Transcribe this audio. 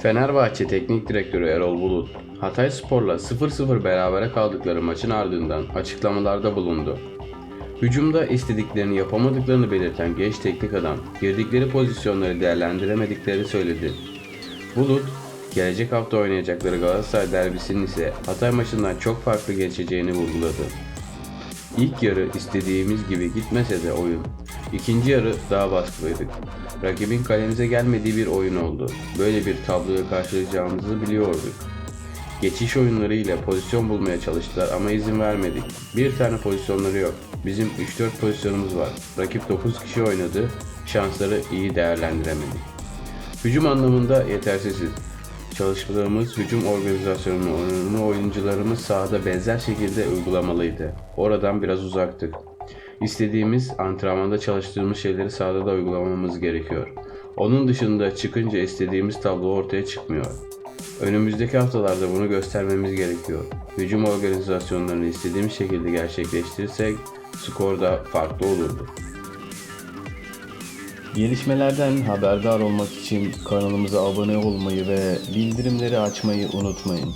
Fenerbahçe Teknik Direktörü Erol Bulut, Hatay Spor'la 0-0 berabere kaldıkları maçın ardından açıklamalarda bulundu. Hücumda istediklerini yapamadıklarını belirten genç teknik adam, girdikleri pozisyonları değerlendiremedikleri söyledi. Bulut, gelecek hafta oynayacakları Galatasaray derbisinin ise Hatay maçından çok farklı geçeceğini vurguladı. İlk yarı istediğimiz gibi gitmese de oyun. İkinci yarı daha baskılıydık. Rakibin kalemize gelmediği bir oyun oldu. Böyle bir tabloya karşılayacağımızı biliyorduk. Geçiş oyunlarıyla pozisyon bulmaya çalıştılar ama izin vermedik. Bir tane pozisyonları yok. Bizim 3-4 pozisyonumuz var. Rakip 9 kişi oynadı. Şansları iyi değerlendiremedik. Hücum anlamında yetersiziz. Çalışmalarımız hücum organizasyonunu oyuncularımız sahada benzer şekilde uygulamalıydı. Oradan biraz uzaktık. İstediğimiz antrenmanda çalıştığımız şeyleri sahada da uygulamamız gerekiyor. Onun dışında çıkınca istediğimiz tablo ortaya çıkmıyor. Önümüzdeki haftalarda bunu göstermemiz gerekiyor. Hücum organizasyonlarını istediğimiz şekilde gerçekleştirirsek skor da farklı olurdu. Gelişmelerden haberdar olmak için kanalımıza abone olmayı ve bildirimleri açmayı unutmayın.